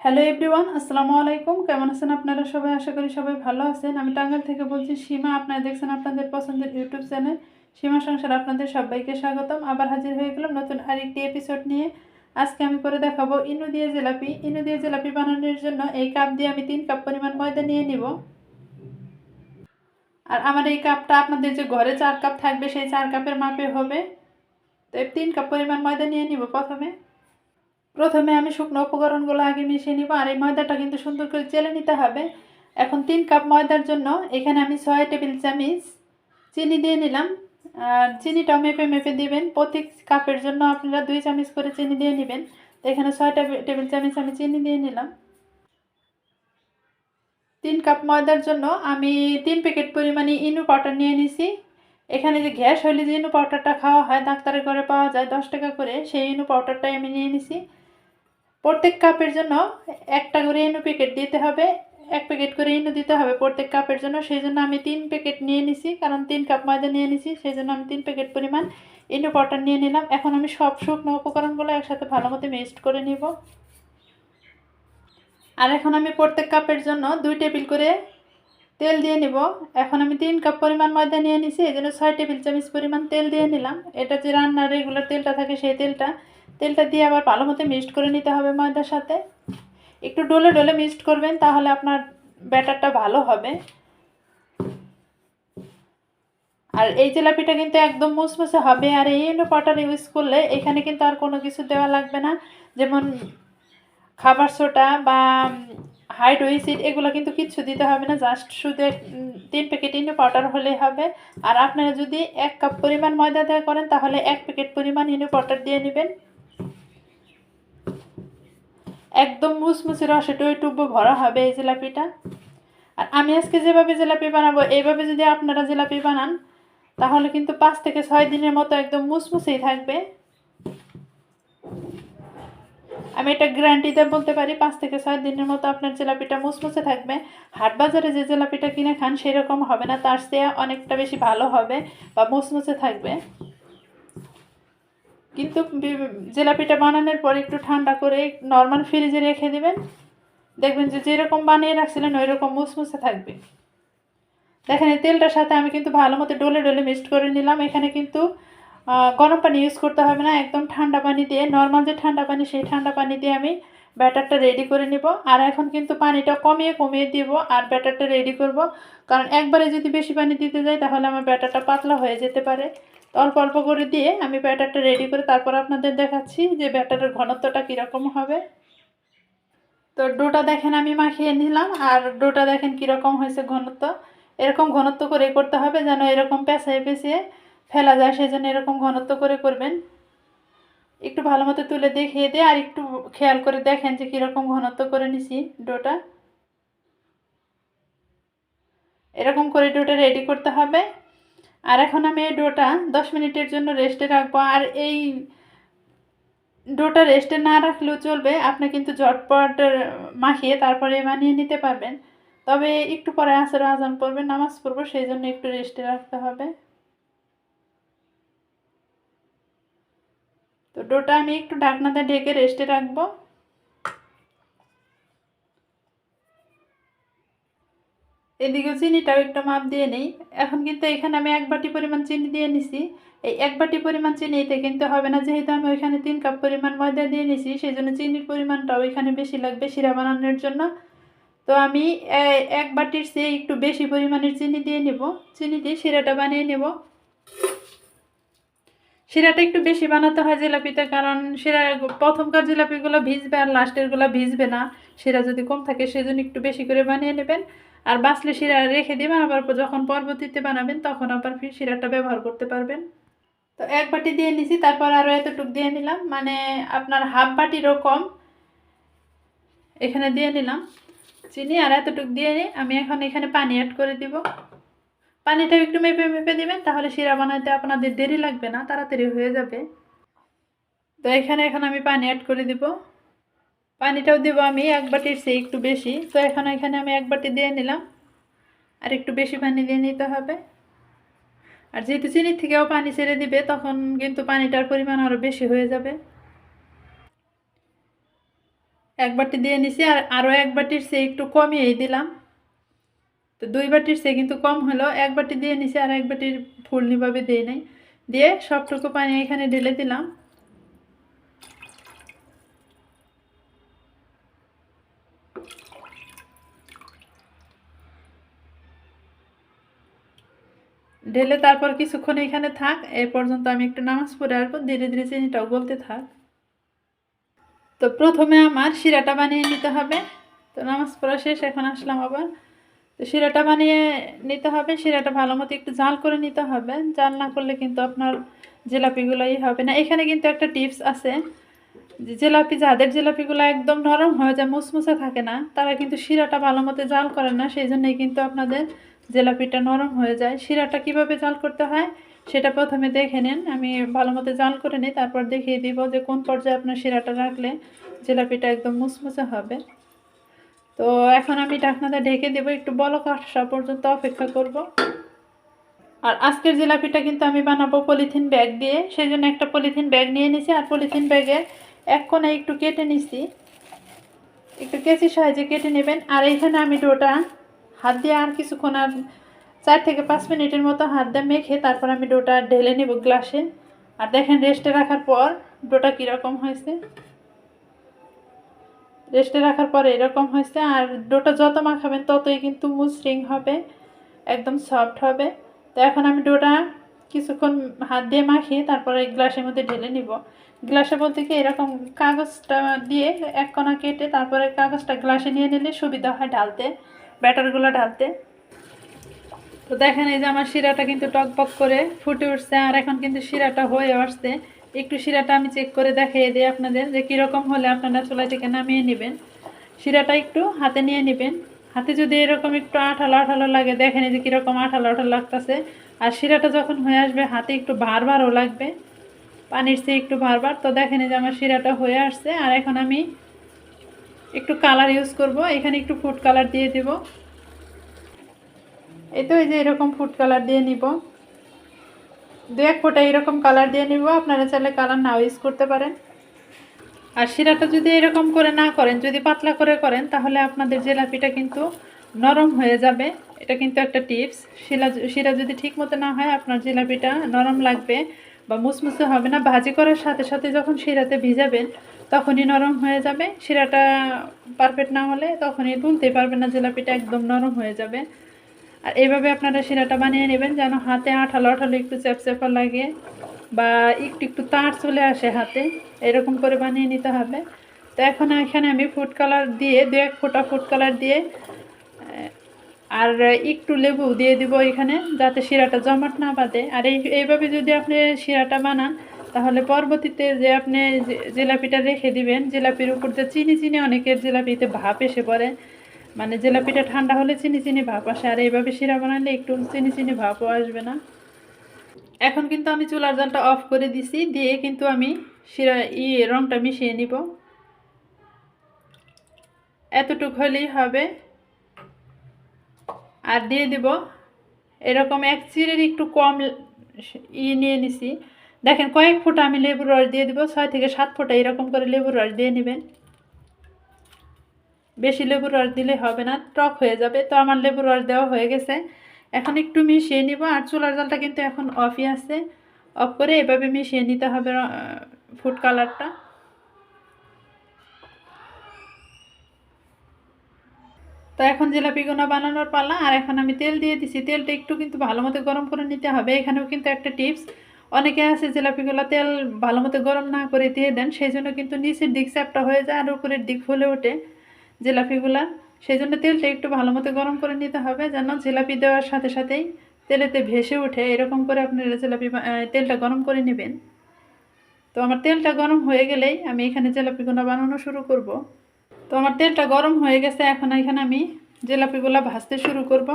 Hello everyone আসসালামু আলাইকুম। কেমন আছেন আপনারা সবাই? আশা করি সবাই ভালো আছেন। আমি টাঙ্গাইল থেকে বলছি, সীমা, আপনারা দেখছেন আপনাদের পছন্দের ইউটিউব চ্যানেল সীমা সংসার আপনাদের সবাইকে স্বাগতম। আবার হাজির হয়ে গেলাম নতুন আরেকটি এপিসোড নিয়ে। আজকে আমি করে দেখাবো ইনু দিয়ে জিলাপি। ইনু দিয়ে জিলাপি বানানোর জন্য এই কাপ দিয়ে আমি তিন কাপ পরিমাণ ময়দা নিয়ে নিব। আর আমার এই কাপটা আপনাদের যে ঘরে চার কাপ থাকবে, সেই চার কাপের মাপে হবে। তো তিন কাপ পরিমাণ ময়দা নিয়ে নিব প্রথমে। প্রথমে আমি শুকনো উপকরণগুলো আগে মিশিয়ে নিব, আর এই ময়দাটা কিন্তু সুন্দর করে চেলে নিতে হবে। এখন তিন কাপ ময়দার জন্য এখানে আমি ছয় টেবিল চামচ চিনি দিয়ে নিলাম। আর চিনিটাও মেপে মেপে দিবেন। প্রতি কাপের জন্য আপনারা দুই চামচ করে চিনি দিয়ে নেবেন। তো এখানে ছয় টেবিল চামচ আমি চিনি দিয়ে নিলাম। তিন কাপ ময়দার জন্য আমি তিন প্যাকেট পরিমাণে ইনু পাউডার নিয়ে নিছি। এখানে যে গ্যাস হলে যে ইনু পাউডারটা খাওয়া হয়, ডাক্তারের ঘরে পাওয়া যায় দশ টাকা করে। সেই ইনু পাউডারটাই আমি নিয়ে নিছি। প্রত্যেক কাপের জন্য একটা করে ইনু প্যাকেট দিতে হবে, এক প্যাকেট করে ইনু দিতে হবে প্রত্যেক কাপের জন্য। সেই জন্য আমি তিন প্যাকেট নিয়ে নিছি, কারণ তিন কাপ ময়দা নিয়ে নিছি, সেই জন্য আমি তিন প্যাকেট পরিমাণ ইনু পাউডার নিয়ে নিলাম। এখন আমি সব শুকনো উপকরণগুলো একসাথে ভালো মতো মিক্সড করে নিব। আর এখন আমি প্রত্যেক কাপের জন্য দুই টেবিল করে তেল দিয়ে নিব। এখন আমি তিন কাপ পরিমাণ ময়দা নিয়ে নিছি, এই জন্য ছয় টেবিল চামচ পরিমাণ তেল দিয়ে নিলাম। এটা যে রান্নার রেগুলার তেলটা থাকে সেই তেলটা তেলটা দিয়ে আবার ভালো মতো মিক্সড করে নিতে হবে ময়দার সাথে। একটু ডলে ডোলে মিক্সড করবেন, তাহলে আপনার ব্যাটারটা ভালো হবে। আর এই জিলাপিটা কিন্তু একদম মুসমুসে হবে, আর এই ইনো পাটার ইউজ করলে এখানে কিন্তু আর কোনো কিছু দেওয়া লাগবে না। যেমন খাবার সোটা বা হাইড ওইসিড এগুলো কিন্তু কিচ্ছু দিতে হবে না, জাস্ট শুধু তিন প্যাকেট ইনো পাউডার হলেই হবে। আর আপনারা যদি এক কাপ পরিমাণ ময়দা দেওয়া করেন, তাহলে এক প্যাকেট পরিমাণ ইনো পাউডার দিয়ে নেবেন। একদম মুসমুসে রসে টুবো ভরা হবে এই জিলাপিটা। আর আমি আজকে যেভাবে জিলাপি বানাবো, এইভাবে যদি আপনারা জিলাপি বানান, তাহলে কিন্তু পাঁচ থেকে ছয় দিনের মতো একদম মুসমুসেই থাকবে। আমি এটা গ্যারান্টিতে বলতে পারি, পাঁচ থেকে ছয় দিনের মতো আপনার জিলাপিটা মুসমুসে থাকবে। হাট বাজারে যে জিলাপিটা কিনে খান, সেরকম হবে না, তার চেয়ে অনেকটা বেশি ভালো হবে বা মুসমুসে থাকবে। কিন্তু জিলাপিটা বানানোর পর একটু ঠান্ডা করে নর্মাল ফ্রিজে রেখে দেবেন। দেখবেন যে যেরকম বানিয়ে রাখছিলেন ওই রকম মুসমুসে থাকবে। দেখেন, এই তেলটার সাথে আমি কিন্তু ভালো মতো ডলে ডলে মিক্সড করে নিলাম। এখানে কিন্তু গরম পানি ইউজ করতে হবে না, একদম ঠান্ডা পানি দিয়ে নর্মাল যে ঠান্ডা পানি, সেই ঠান্ডা পানি দিয়ে আমি ব্যাটারটা রেডি করে নিব। আর এখন কিন্তু পানিটা কমিয়ে কমিয়ে দিব আর ব্যাটারটা রেডি করব। কারণ একবারে যদি বেশি পানি দিতে যাই, তাহলে আমার ব্যাটারটা পাতলা হয়ে যেতে পারে। অল্প অল্প করে দিয়ে আমি ব্যাটারটা রেডি করে তারপর আপনাদের দেখাচ্ছি যে ব্যাটারের ঘনত্বটা কীরকম হবে। তো ডোটা দেখেন আমি মাখিয়ে নিলাম আর ডোটা দেখেন কীরকম হয়েছে ঘনত্ব। এরকম ঘনত্ব করে করতে হবে যেন এরকম পেঁচায়, পেঁচিয়ে ফেলা যায় সেই জন্য এরকম ঘনত্ব করে করবেন। একটু ভালো মতো তুলে দেখিয়ে দিয়ে আর একটু খেয়াল করে দেখেন যে কীরকম ঘনত্ব করে নিছি ডোটা। এরকম করে ডোটা রেডি করতে হবে। আর এখন আমি এই ডোটা দশ মিনিটের জন্য রেস্টে রাখব। আর এই ডোটা রেস্টে না রাখলেও চলবে। আপনি কিন্তু ঝটপট মাখিয়ে তারপরে বানিয়ে নিতে পারবেন। তবে একটু পরে আসরে আজান পড়বে, নামাজ পড়ব, সেই জন্য একটু রেস্টে রাখতে হবে। তো ডোটা আমি একটু ঢাকনাতে ঢেকে রেস্টে রাখব। এদিকেও চিনিটাও একটু মাপ দিয়ে নেই। এখন কিন্তু এখানে আমি এক বাটি পরিমাণ চিনি দিয়ে নিছি। এই এক বাটি পরিমাণ চিনি এতে কিন্তু হবে না, যেহেতু আমি ওইখানে তিন কাপ পরিমাণ ময়দা দিয়ে নিছি সেই জন্য চিনির পরিমাণটাও এখানে বেশি লাগবে শিরা বানানোর জন্য। তো আমি এক বাটির চেয়ে একটু বেশি পরিমাণের চিনি দিয়ে নেব। চিনি দিয়ে শিরাটা বানিয়ে নেব। শিরাটা একটু বেশি বানাতে হয় জিলাপিতে, কারণ শিরা প্রথমকার জিলাপিগুলো ভিজবে আর লাস্টেরগুলো ভিজবে না। শিরা যদি কম থাকে, সেজন্য একটু বেশি করে বানিয়ে নেবেন। আর বাঁচলে শিরা রেখে দেবেন আবার যখন পরবর্তীতে বানাবেন তখন আবার ফির শিরাটা ব্যবহার করতে পারবেন। তো এক বাটি দিয়ে নিছি, তারপর আরও এতটুক দিয়ে নিলাম। মানে আপনার হাফ বাটিরও কম। এখানে দিয়ে নিলাম চিনি, আর এতটুক দিয়ে নিই আমি এখন এখানে পানি অ্যাড করে দিব। পানিটা একটু মেপে মেপে দেবেন, তাহলে শিরা বানাতে আপনাদের দেরি লাগবে না, তাড়াতাড়ি হয়ে যাবে। তো এখানে এখন আমি পানি অ্যাড করে দিব। পানিটাও দেবো আমি এক বাটির চেয়ে একটু বেশি। তো এখন এখানে আমি এক বাটি দিয়ে নিলাম। আর একটু বেশি পানি দিয়ে নিতে হবে। আর যেহেতু চিনির থেকেও পানি ছেড়ে দিবে, তখন কিন্তু পানিটার পরিমাণ আরও বেশি হয়ে যাবে। এক বাটি দিয়ে নিছি আর আরও এক বাটির সে একটু কমিয়েই দিলাম। তো দুই বাটির সে কিন্তু কম হলো। এক বাটি দিয়ে নিছি আর এক বাটির ফুল নিভাবে দিয়ে নেই। দিয়ে সবটুকু পানি এখানে ঢেলে দিলাম। ঢেলে তারপর কিছুক্ষণ এখানে থাক, এ পর্যন্ত আমি একটু নামাজ পড়ে আসব, ধীরে ধীরে চিনিটাও গলতে থাক। তো প্রথমে আমার শিরাটা বানিয়ে নিতে হবে। তো নামাজ পড়া শেষ, এখন আসলাম আবার। তো শিরাটা বানিয়ে নিতে হবে, শিরাটা ভালো মতো একটু জাল করে নিতে হবে। জাল না করলে কিন্তু আপনার জিলাপিগুলোই হবে না। এখানে কিন্তু একটা টিপস আছে, যে জিলাপি, যাদের জিলাপিগুলো একদম নরম হয়ে যায় মুসমুসে থাকে না, তারা কিন্তু শিরাটা ভালো মতো জাল করে না, সেই জন্যই কিন্তু আপনাদের জিলাপিটা নরম হয়ে যায়। শিরাটা কীভাবে জাল করতে হয় সেটা প্রথমে দেখে নিন। আমি ভালো মতো জাল করে নিই, তারপর দেখিয়ে দিব যে কোন পর্যায়ে আপনার শিরাটা রাখলে জিলাপিটা একদম মুসমুসে হবে। তো এখন আমি ঢাকনাটা ঢেকে দেবো, একটু বলক আসা পর্যন্ত অপেক্ষা করব। আর আজকের জিলাপিটা কিন্তু আমি বানাবো পলিথিন ব্যাগ দিয়ে। সেই জন্য একটা পলিথিন ব্যাগ নিয়ে নিছি আর পলিথিন ব্যাগের এক কোণে একটু কেটে নিছি। একটু কেচি সাহায্যে কেটে নেবেন। আর এইখানে আমি ডোটা হাত দিয়ে আর কিছুক্ষণ আর চার থেকে পাঁচ মিনিটের মতো হাত দিয়ে মেখে তারপর আমি ডোটা ঢেলে নেব গ্লাসে। আর দেখেন রেস্টে রাখার পর ডোটা কীরকম হয়েছে। রেস্টে রাখার পর এরকম হয়েছে আর ডোটা যত মাখাবেন ততই কিন্তু মসৃণ হবে, একদম সফট হবে। তো এখন আমি ডোটা কিছুক্ষণ হাত দিয়ে মাখিয়ে তারপরে গ্লাসের মধ্যে ঢেলে নিব। গ্লাসে বলতে কি এরকম কাগজটা দিয়ে এক কণা কেটে তারপরে কাগজটা গ্লাসে নিয়ে নিলে সুবিধা হয় ঢালতে। ব্যাটারগুলো ঢালতে। তো দেখেন এই যে আমার শিরাটা কিন্তু টকবক করে ফুটে উঠছে, আর এখন কিন্তু শিরাটা হয়ে আসছে। একটু শিরাটা আমি চেক করে দেখিয়ে দিই আপনাদের যে কীরকম হলে আপনারা চুলা থেকে নামিয়ে নেবেন। শিরাটা একটু হাতে নিয়ে নেবেন। হাতে যদি এরকম একটু আঠালো আঠালো লাগে, দেখেন এই যে কীরকম আঠালো আঠালো লাগতেছে। আর শিরাটা যখন হয়ে আসবে, হাতে একটু ভার ভারও লাগবে। পানির চেয়ে একটু ভারবার তো দেখেন এই যে আমার শিরাটা হয়ে আসছে, আর এখন আমি একটু কালার ইউজ করব, এখানে একটু ফুড কালার দিয়ে দিব। এই তো এই যে এরকম ফুড কালার দিয়ে নিব। দু এক ফোঁটা এরকম কালার দিয়ে নিব, আপনারা চাইলে কালার নাও ইউজ করতে পারেন। আর শিরাটা যদি এরকম করে না করেন, যদি পাতলা করে করেন, তাহলে আপনাদের জিলাপিটা কিন্তু নরম হয়ে যাবে। এটা কিন্তু একটা টিপস শিলা শিরা যদি ঠিক মতো না হয়, আপনার জিলাপিটা নরম লাগবে বা মুসমুসে হবে না। ভাজি করার সাথে সাথে যখন শিরাতে ভিজাবেন তখনই নরম হয়ে যাবে। শিরাটা পারফেক্ট না হলে তখনই তুলতে পারবেন না, জিলাপিটা একদম নরম হয়ে যাবে। আর এইভাবে আপনারা শিরাটা বানিয়ে নেবেন যেন হাতে আঠালো আঠালো একটু চ্যাপচ্যাপা লাগে বা একটু একটু তার চলে আসে হাতে। এরকম করে বানিয়ে নিতে হবে। তো এখন এখানে আমি ফুড কালার দিয়ে, দু এক ফোঁটা ফুড কালার দিয়ে আর একটু লেবু দিয়ে দিব এখানে যাতে শিরাটা জমাট না বাঁধে। আর এই, এইভাবে যদি আপনি শিরাটা বানান তাহলে পরবর্তীতে যে আপনি জিলাপিটা রেখে দিবেন, জিলাপির উপর যে চিনি চিনি অনেকের জিলাপিতে ভাপ এসে পড়ে। মানে জিলাপিটা ঠান্ডা হলে চিনি চিনি ভাপ আসে, আর এইভাবে শিরা বানালে একটু চিনি চিনি ভাপও আসবে না। এখন কিন্তু আমি চুলার জালটা অফ করে দিছি, দিয়ে কিন্তু আমি শিরা ই রঙটা মিশিয়ে নিব। এতটুক হলেই হবে। আর দিয়ে দিব, এরকম এক চিরের একটু কম ই নিয়ে নিছি। দেখেন, কয়েক ফোঁটা আমি লেবুর রস দিয়ে দিব, ছয় থেকে সাত ফোঁটা এরকম করে লেবুর রস দিয়ে নেবেন। বেশি লেবুর রস দিলে হবে না, টক হয়ে যাবে। তো আমার লেবুর রস দেওয়া হয়ে গেছে। এখন একটু মিশিয়ে নিব, আর চুলার জলটা কিন্তু এখন অফই আছে। অফ করে এভাবে মিশিয়ে নিতে হবে ফুড কালারটা। তো এখন জিলাপিগুলো বানানোর পালা, আর এখন আমি তেল দিয়ে দিছি। তেলটা একটু কিন্তু ভালো মতো গরম করে নিতে হবে। এখানেও কিন্তু একটা টিপস অনেকে আছে জিলাপিগুলো তেল ভালো মতো গরম না করে দিয়ে দেন, সেই জন্য কিন্তু নিচের দিক চ্যাপটা হয়ে যায় আর উপরের দিক ফুলে ওঠে জিলাপিগুলা সেই জন্য তেলটা একটু ভালো মতো গরম করে নিতে হবে যেন জিলাপি দেওয়ার সাথে সাথেই তেলেতে ভেসে ওঠে। এরকম করে আপনারা জিলাপি তেলটা গরম করে নেবেন। তো আমার তেলটা গরম হয়ে গেলেই আমি এখানে জিলাপিগুলো বানানো শুরু করব। তো আমার তেলটা গরম হয়ে গেছে, এখন এখানে আমি জিলাপিগুলো ভাজতে শুরু করব।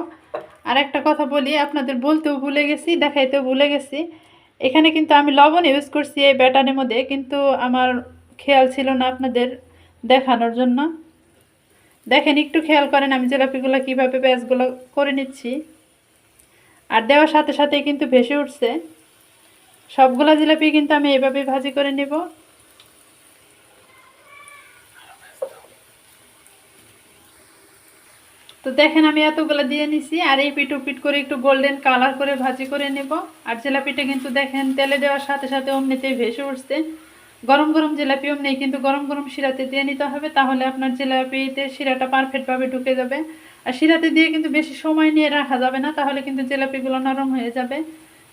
আর একটা কথা বলি, আপনাদের বলতেও ভুলে গেছি, দেখাইতেও ভুলে গেছি। এখানে কিন্তু আমি লবণ ইউজ করছি এই ব্যাটারের মধ্যে, কিন্তু আমার খেয়াল ছিল না আপনাদের দেখানোর জন্য। দেখেন, একটু খেয়াল করেন আমি জিলাপিগুলো কীভাবে ব্যাসগুলো করে নিচ্ছি। আর দেওয়ার সাথে সাথে কিন্তু ভেসে উঠছে। সবগুলা জিলাপি কিন্তু আমি এভাবে ভাজি করে নেব। তো দেখেন আমি এতগুলো দিয়ে নিছি, আর এই পিঠ পিঠ করে একটু গোল্ডেন কালার করে ভাজি করে নেব। আর জিলাপিটা কিন্তু দেখেন তেলে দেওয়ার সাথে সাথে অমনিতেই ভেসে উঠছে। গরম গরম জিলাপি অমনি কিন্তু গরম গরম শিরাতে দিয়ে নিতে হবে, তাহলে আপনার জিলাপিতে শিরাটা পারফেক্টভাবে ঢুকে যাবে। আর শিরাতে দিয়ে কিন্তু বেশি সময় নিয়ে রাখা যাবে না, তাহলে কিন্তু জিলাপিগুলো নরম হয়ে যাবে।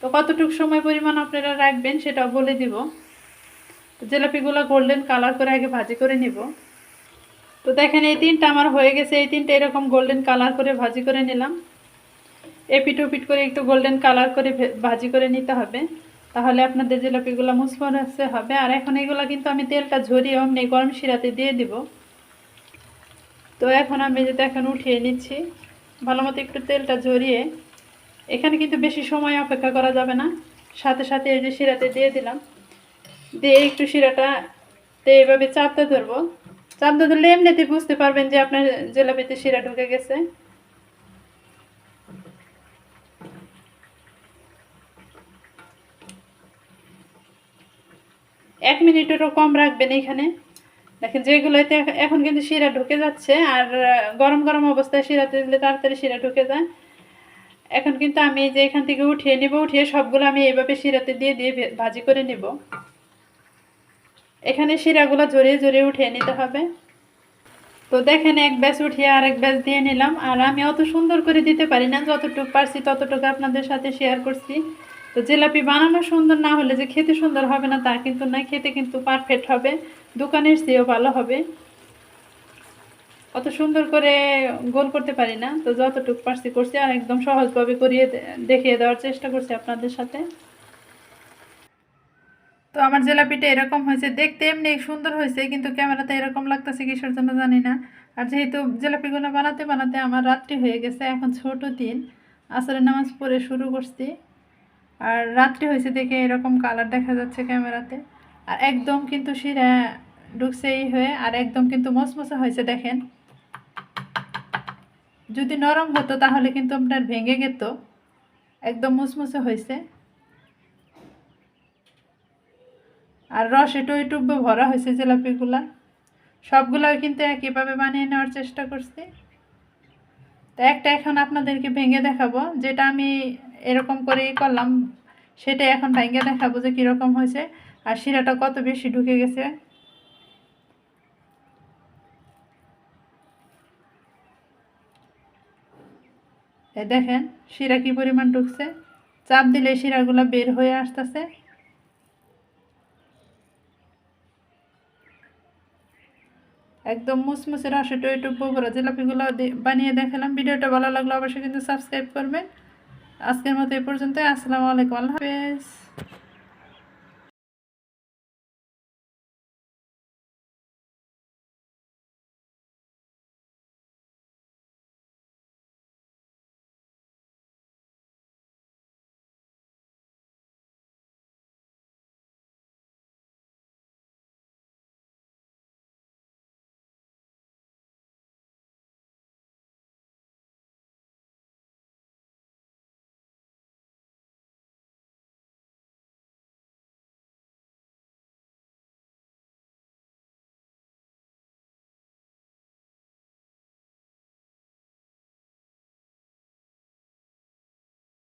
তো কতটুকু সময় পরিমাণ আপনারা রাখবেন সেটাও বলে দিব। জিলাপিগুলো গোল্ডেন কালার করে আগে ভাজি করে নিব। তো দেখেন, এই তিনটা আমার হয়ে গেছে। এই তিনটা এরকম গোল্ডেন কালার করে ভাজি করে নিলাম। এপিট ওপিট করে একটু গোল্ডেন কালার করে ভাজি করে নিতে হবে। তাহলে আপনাদের জিলাপিগুলো মুসমরাসে হবে। আর এখন এগুলো কিন্তু আমি তেলটা ঝরিয়ে অমনি গরম শিরাতে দিয়ে দিব। তো এখন আমি যে দেখেন উঠিয়ে নিচ্ছি। ভালো মতো একটু তেলটা ঝরিয়ে। এখানে কিন্তু বেশি সময় অপেক্ষা করা যাবে না। সাথে সাথে এই যে শিরাতে দিয়ে দিলাম। দিয়ে একটু শিরাটা তে এভাবে চাপতে ধরবো। চাপতে ধরলে এমনিতে বুঝতে পারবেন যে আপনার জিলাপিতে শিরা ঢুকে গেছে। এক মিনিটেরও কম রাখবেন এখানে। দেখেন যেগুলোতে এখন কিন্তু শিরা ঢুকে যাচ্ছে, আর গরম গরম অবস্থায় শিরাতে দিলে তাড়াতাড়ি শিরা ঢুকে যায়। এখন কিন্তু আমি যে এখান থেকে উঠিয়ে নিব, উঠিয়ে সবগুলো আমি এইভাবে শিরাতে দিয়ে দিয়ে ভাজি করে নিব। এখানে শিরাগুলো জড়িয়ে জড়িয়ে উঠিয়ে নিতে হবে। তো দেখেন, এক ব্যাচ উঠিয়ে আর এক ব্যাচ দিয়ে নিলাম। আর আমি অত সুন্দর করে দিতে পারি না, যতটুকু পারছি ততটুকু আপনাদের সাথে শেয়ার করছি। তো জিলাপি বানানো সুন্দর না হলে যে খেতে সুন্দর হবে না তা কিন্তু না খেতে কিন্তু পারফেক্ট হবে। দোকানের চেয়েও ভালো হবে। অত সুন্দর করে গোল করতে পারি না, তো যতটুকু পারছি করছি আর একদম সহজভাবে করিয়ে দেখিয়ে দেওয়ার চেষ্টা করছি আপনাদের সাথে। তো আমার জিলাপিটা এরকম হয়েছে, দেখতে এমনি সুন্দর হয়েছে, কিন্তু ক্যামেরাতে এরকম লাগতেছে কিসের জন্য জানি না। আর যেহেতু জিলাপিগুলো বানাতে বানাতে আমার রাত্রি হয়ে গেছে, এখন ছোট দিন, আসরের নামাজ পড়ে শুরু করছি। আর রাত্রি হয়েছে দেখে এরকম কালার দেখা যাচ্ছে ক্যামেরাতে। আর একদম কিন্তু শিরা ঢুকছে এই হয়ে, আর একদম কিন্তু মচমচে হয়েছে দেখেন। যদি নরম হতো তাহলে কিন্তু আপনার ভেঙে যেত একদম মুচমুচে হয়েছে। আর রসে টইটুব্বে ভরা হয়েছে জিলাপিগুলা। সবগুলা কিন্তু একইভাবে বানিয়ে নেওয়ার চেষ্টা করছি। তো একটা এখন আপনাদেরকে ভেঙে দেখাবো, যেটা আমি এরকম করেই করলাম, সেটা এখন ভেঙে দেখাবো যে কীরকম হয়েছে আর শিরাটা কত বেশি ঢুকে গেছে। দেখেন, শিরা কি পরিমাণ ঢুকছে? চাপ দিলে শিরাগুলো বের হয়ে আসতেছে। একদম মুসমুসে রসে টইটুব্বো ভরা জিলাপিগুলো বানিয়ে দেখালাম। ভিডিওটা ভালো লাগল অবশ্যই কিন্তু সাবস্ক্রাইব করবেন। আজকের মতো এই পর্যন্ত আসসালামু আলাইকুম। আল্লাহ হাফেজ।